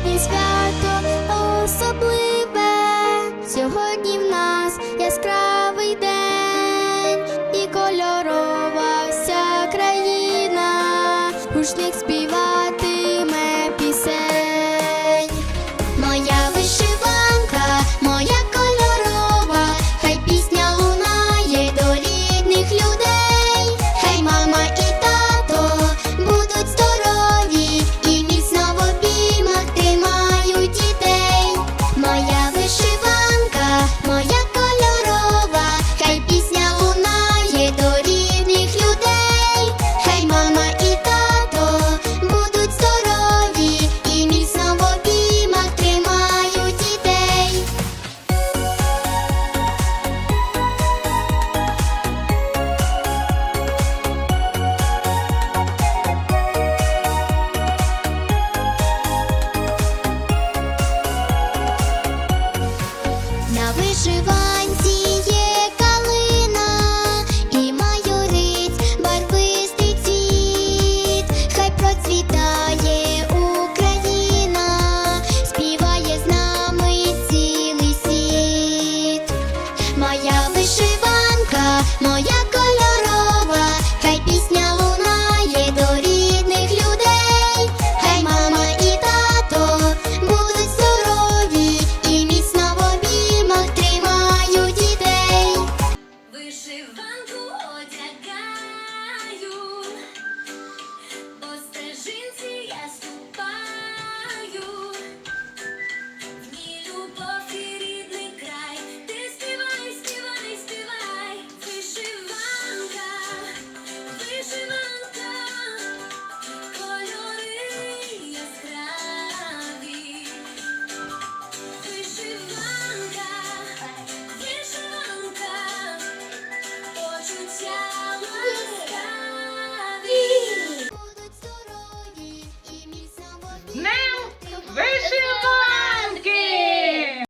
Сьогодні свято особливе, сьогодні в нас яскравий день і кольорова вся країна, гучник співати вишиванці є калина і майорить барвистий цвіт, хай процвітає Україна, співає з нами цілий світ, моя вишиванка, моя. Não! Vestibular!